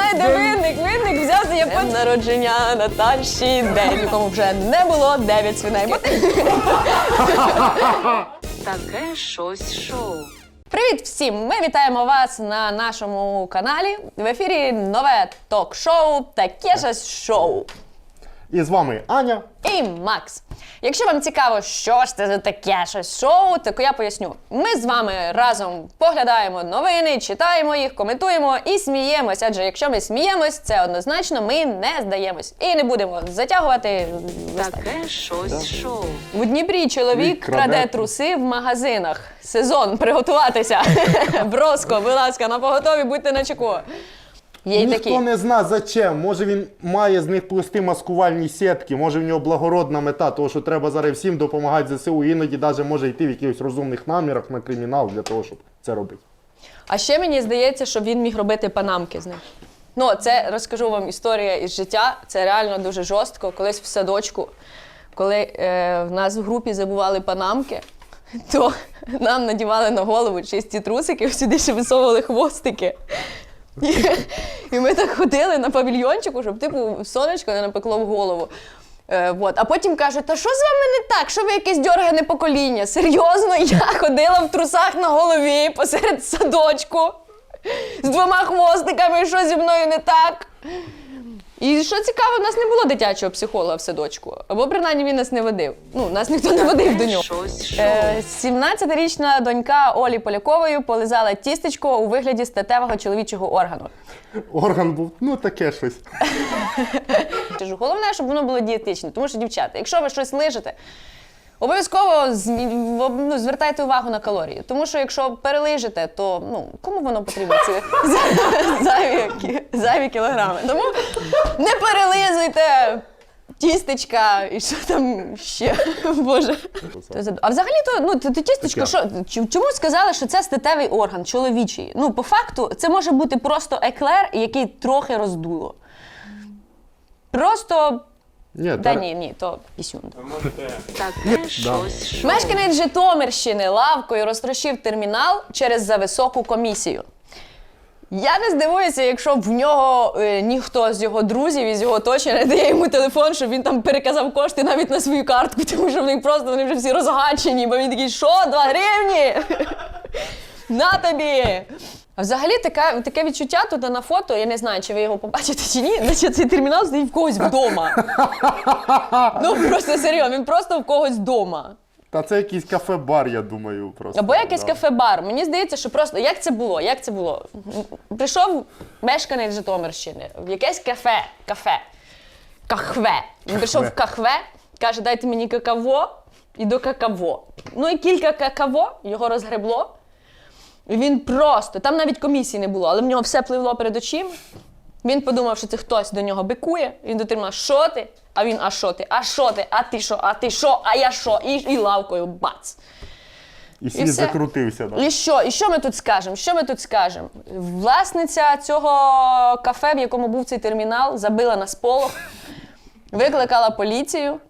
знаєте, винник, винник взявся я по народження Наташі день, якому вже не було дев'ять свиней. Бо ти- Таке щось шоу. Привіт всім! Ми вітаємо вас на нашому каналі. В ефірі нове ток-шоу Таке ж шоу. І з вами Аня. І Макс. Якщо вам цікаво, що ж це за таке щось шоу, то я поясню. Ми з вами разом поглядаємо новини, читаємо їх, коментуємо і сміємось. Адже якщо ми сміємось, це однозначно ми не здаємось. І не будемо затягувати. Таке щось шоу. У Дніпрі чоловік краде труси в магазинах. Сезон приготуватися. Броско, будь ласка, на поготові, будьте на чеку. Є Ніхто такі. не зна зачем. Може він має з них плести маскувальні сітки, може в нього благородна мета, того що треба зараз всім допомагати ЗСУ. Іноді навіть може йти в якихось розумних намірах на кримінал для того, щоб це робити. А ще мені здається, що він міг робити панамки з них. Ну, це розкажу вам історія із життя. Це реально дуже жорстко. Колись в садочку, коли е, в нас в групі забували панамки, то нам надівали на голову чисті трусики, сюди ще висовували хвостики. І, і ми так ходили на павільйончику, щоб типу сонечко не напекло в голову. Е, вот. А потім кажуть, та що з вами не так? Що ви якесь дьоргане покоління? Серйозно, я ходила в трусах на голові посеред садочку з двома хвостиками, що зі мною не так. І що цікаво, в нас не було дитячого психолога в садочку. Або принаймні він нас не водив. Ну, нас ніхто не водив до нього. Щось. Е, 17-річна донька Олі Полякової полизала тістечко у вигляді статевого чоловічого органу. Орган був, ну таке щось. Головне, щоб воно було дієтичне. Тому що, дівчата, якщо ви щось лижете, обов'язково ну, звертайте увагу на калорії. Тому що якщо перелижете, то ну, кому воно потрібно? Ці за- зайві, кі- зайві кілограми. Тому не перелизуйте. Тістечка і що там ще, Боже. А взагалі то ну тістечко, що ч- чому сказали, що це статевий орган, чоловічий? Ну, по факту, це може бути просто еклер, який трохи роздуло. Просто. Ні, Та ні, ні, то пісюн. Таке щось. Мешканець Житомирщини лавкою розтрощив термінал через зависоку комісію. Я не здивуюся, якщо в нього е, ніхто з його друзів із його оточення не дає йому телефон, щоб він там переказав кошти навіть на свою картку, тому що в них просто вони вже всі розгачені, бо він такий, що, два гривні? На тобі! А взагалі таке, таке відчуття тут на фото, я не знаю, чи ви його побачите чи ні, наче цей термінал стоїть в когось вдома. Ну просто серйозно, він просто в когось вдома. Та це якийсь кафе-бар, я думаю, просто. Або якийсь да. кафе-бар. Мені здається, що просто як це було? Як це було? Прийшов мешканець Житомирщини в якесь кафе, кафе, кахве. Він прийшов в кахве, каже, дайте мені какаво і до какаво. Ну і кілька какаво його розгребло. Він просто, там навіть комісії не було, але в нього все пливло перед очима. Він подумав, що це хтось до нього бикує. Він дотримав, що ти? А він, а що ти? А що ти? А ти що? А ти що? А я що? І, і лавкою бац. І світ все. закрутився. Да. І що? І що ми тут скажемо? Що ми тут скажемо? Власниця цього кафе, в якому був цей термінал, забила на сполох, викликала поліцію,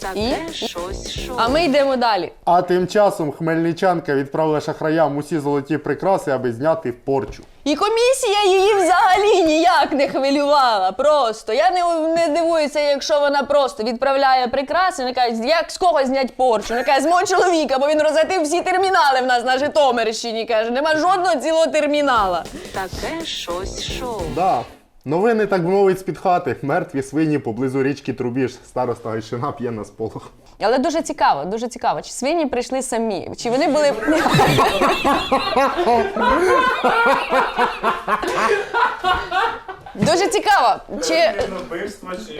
Таке щось шоу. а ми йдемо далі. А тим часом хмельничанка відправила шахраям усі золоті прикраси, аби зняти порчу. І комісія її взагалі ніяк не хвилювала. Просто я не, не дивуюся, якщо вона просто відправляє прикраси, вона каже, як з кого зняти порчу? Вона каже, з мого чоловіка, бо він розгатив всі термінали в нас на Житомирщині. Каже, нема жодного цілого термінала. Таке щось шоу. Да. Новини, так би мовити, з-під хати. Мертві свині поблизу річки Трубіж. Староста Гайшина п'є на сполох. Але дуже цікаво, дуже цікаво, чи свині прийшли самі, чи вони були. Дуже цікаво, чи,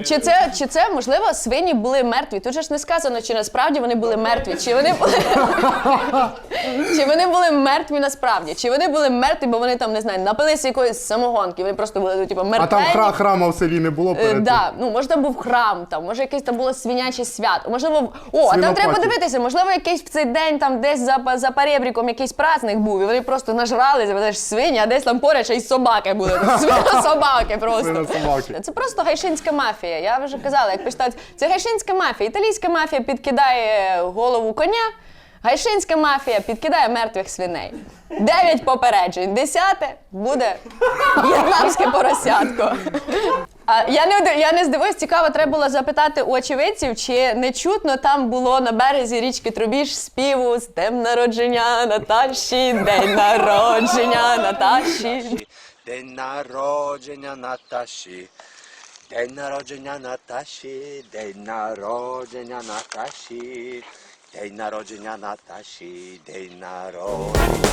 чи, це, чи це можливо свині були мертві? Тут же ж не сказано, чи насправді вони були мертві, чи вони були, чи вони були мертві насправді, чи вони були мертві, бо вони там не знаю, напилися якоїсь самогонки, вони просто були типу, А там хра- храма в селі не було Е, перед. тим? да, ну може там був храм, там може якесь там було свиняче свято. Можливо, в- о, а там треба Свинопаті. подивитися, можливо, якийсь в цей день там десь за, па- за перебріком якийсь праздник був, і вони просто нажралися, бо це ж свині, а десь там поряд ще й собаки були. Свино собаки просто. Свинособаки. Це просто гайшинська мафія. Я вже казала, як почитати. Це гайшинська мафія. Італійська мафія підкидає голову коня. Гайшинська мафія підкидає мертвих свиней. Дев'ять попереджень. Десяте буде в'єтнамське поросятко. А я не я не здивуюсь, цікаво, треба було запитати у очевидців, чи не чутно там було на березі річки Трубіж співу з днем народження Наташі, день народження Наташі. День народження Наташі. День народження Наташі. День народження Наташі. День народження Наташі. День народження.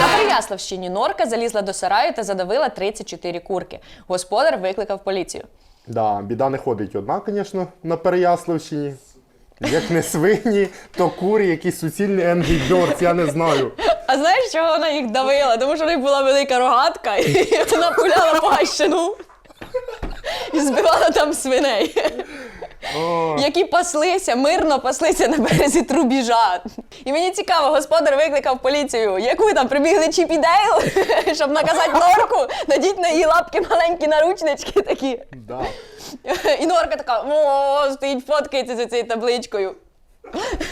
На Переяславщині норка залізла до сараю та задавила 34 курки. Господар викликав поліцію. Да, біда не ходить одна, звісно, на Переяславщині. Як не свині, то курі, якісь суцільні Angry Birds, я не знаю. А знаєш, чого вона їх давила? Тому що в них була велика рогатка, і вона пуляла по гайщину і збивала там свиней, які паслися, мирно паслися на березі трубіжа. І мені цікаво, господар викликав поліцію. Як ви там прибігли Чіп і Дейл, щоб наказати норку, надіть на її лапки маленькі наручнички такі. Да. І норка така, о, стоїть, фоткається за цією табличкою.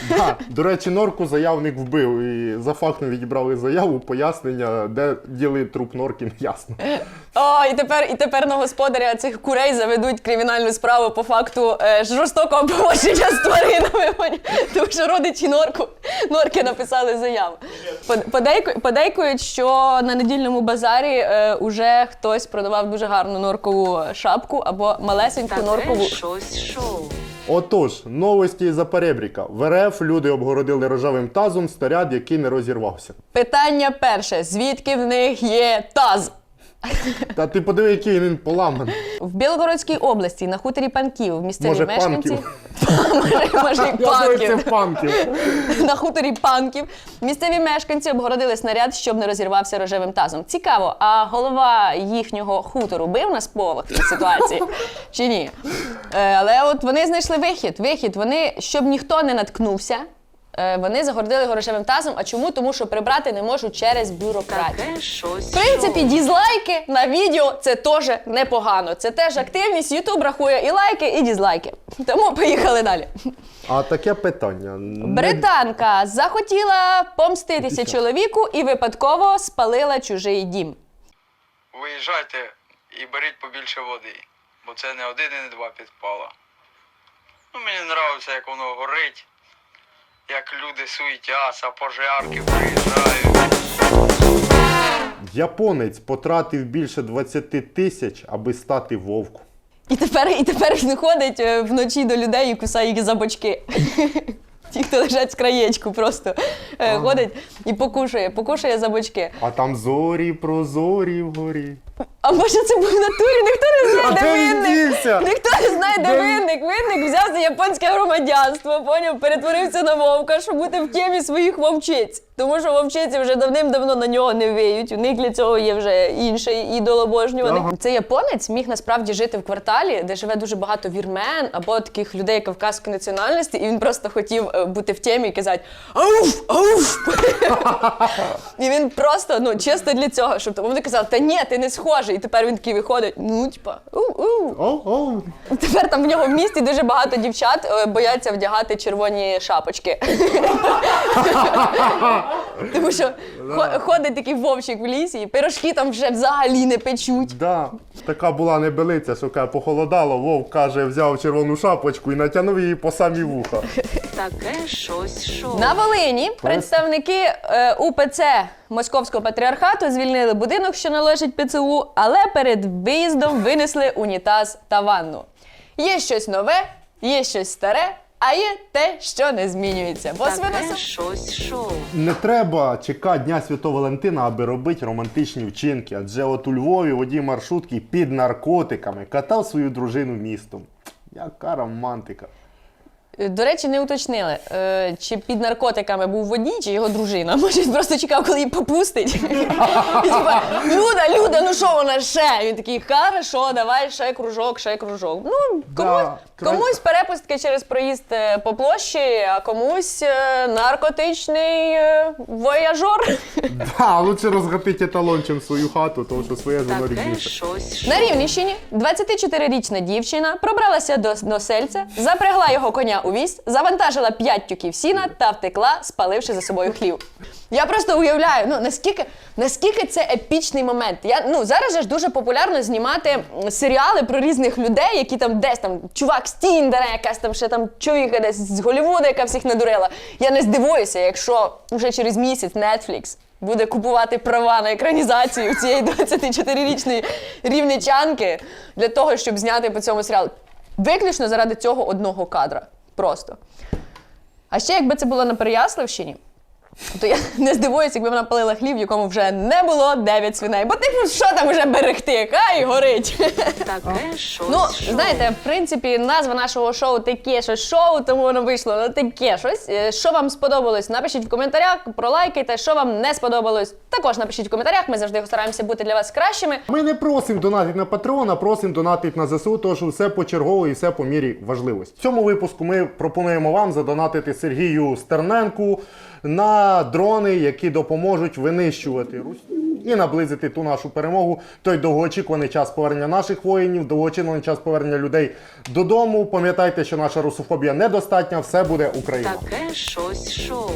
Да. До речі, норку заявник вбив і за фактом відібрали заяву, пояснення, де діли труп норки, не ясно. О, і тепер, і тепер на господаря цих курей заведуть кримінальну справу по факту е, жорстокого поводження з тваринами. Тому що родичі норку, норки написали заяву. Под- подейку- Подейкують, що на недільному базарі е, уже хтось продавав дуже гарну норкову шапку або малесеньку норкову. Щось шоу. Отож, новості за перебріка. В РФ люди обгородили рожевим тазом старяд, який не розірвався. Питання перше: звідки в них є таз? Та ти подиви, який він поламаний. В Білгородській області на хуторі панків місцеві Може, мешканці. панків. Може, може, і Я думаю, це панків. панків. на хуторі панків. Місцеві мешканці обгородили снаряд, щоб не розірвався рожевим тазом. Цікаво, а голова їхнього хутору бив на сполох в цій ситуації чи ні? Е, але от вони знайшли вихід. Вихід. Вони, щоб ніхто не наткнувся. Е, Вони загородили його рожевим тазом. А чому? Тому що прибрати не можуть через бюрократію. Таке щось В принципі, дізлайки на відео це теж непогано. Це теж активність. Ютуб рахує і лайки, і дізлайки. Тому поїхали далі. А таке питання. Британка захотіла помститися чоловіку і випадково спалила чужий дім. Виїжджайте і беріть побільше води, бо це не один і не два підпала. Ну, мені подобається, як воно горить, як люди суетяться, пожарки приїжджають. Японець потратив більше 20 тисяч, аби стати вовком. І тепер, і тепер він ходить е, вночі до людей і кусає їх за бочки. Ті, хто лежать з краєчку, просто е, ходить і покушує, покушує за бочки. А там зорі прозорі вгорі. А може це був в натурі? Ніхто не знає, А де де він винник. дівся? Ніхто не знає, де Де- винник. Винник взяв за японське громадянство, поняв, перетворився на вовка, щоб бути в темі своїх вовчиць. Тому що вовчиці вже давним-давно на нього не виють. У них для цього є вже інший ідол обожнюваний. Ага. Цей японець міг насправді жити в кварталі, де живе дуже багато вірмен або таких людей кавказської національності, і він просто хотів е, бути в темі і казати ауф, ауф. І він просто, ну, чисто для цього, щоб вони казали, та ні, ти не схожий. І тепер він такий виходить, ну, типа, у-у. Тепер там в нього в місті дуже багато дівчат е, бояться вдягати червоні шапочки. Тому що хо- ходить такий вовчик в лісі, і пирожки там вже взагалі не печуть. Да. Така була небелиця, що каже, похолодало, вовк каже, взяв червону шапочку і натягнув її по самі вуха. Таке щось шоу. На Волині представники е, УПЦ Московського патріархату звільнили будинок, що належить ПЦУ, але перед виїздом винесли унітаз та ванну. Є щось нове, є щось старе, а є те, що не змінюється. Бо Таке свиносо... щось шоу. Не треба чекати Дня Святого Валентина, аби робити романтичні вчинки. Адже от у Львові водій маршрутки під наркотиками катав свою дружину містом. Яка романтика. До речі, не уточнили, е, чи під наркотиками був водій, чи його дружина. Може, він просто чекав, коли її попустить. Типа, Люда, Люда, ну що вона ще? Він такий, хорошо, давай ще кружок, ще кружок. Ну, комусь, комусь перепустки через проїзд е, по площі, а комусь е, наркотичний е, вояжор. Да, лучше розгатити еталончем свою хату, тому що своє воно Таке На. Рівненщині 24-річна дівчина пробралася до носельця, запрягла його коня у віз, завантажила 5 тюків сіна та втекла, спаливши за собою хлів. Я просто уявляю, ну наскільки, наскільки це епічний момент. Я, ну, зараз ж дуже популярно знімати серіали про різних людей, які там десь там чувак з Тіндера, якась там ще там чоловіка десь з Голлівуда, яка всіх надурила. Я не здивуюся, якщо вже через місяць Netflix буде купувати права на екранізацію цієї 24-річної рівничанки для того, щоб зняти по цьому серіалу. Виключно заради цього одного кадра. Просто. А ще якби це було на Переяславщині, то я не здивуюся, якби вона палила хліб, в якому вже не було 9 свиней. Бо типу, що там вже берегти? Хай горить. Таке щось Ну, шоу. знаєте, в принципі, назва нашого шоу таке щось шоу, тому воно вийшло ну, таке щось. Е, Що вам сподобалось? Напишіть в коментарях, пролайкайте. Що вам не сподобалось, також напишіть в коментарях. Ми завжди стараємося бути для вас кращими. Ми не просимо донатити на Patreon, а просимо донатити на ЗСУ, тому що все почергово і все по мірі важливості. В цьому випуску ми пропонуємо вам задонатити Сергію Стерненку на дрони, які допоможуть винищувати Русь і наблизити ту нашу перемогу. Той довгоочікуваний час повернення наших воїнів, довгоочікуваний час повернення людей додому. Пам'ятайте, що наша русофобія недостатня, все буде Україна. Таке щось шоу.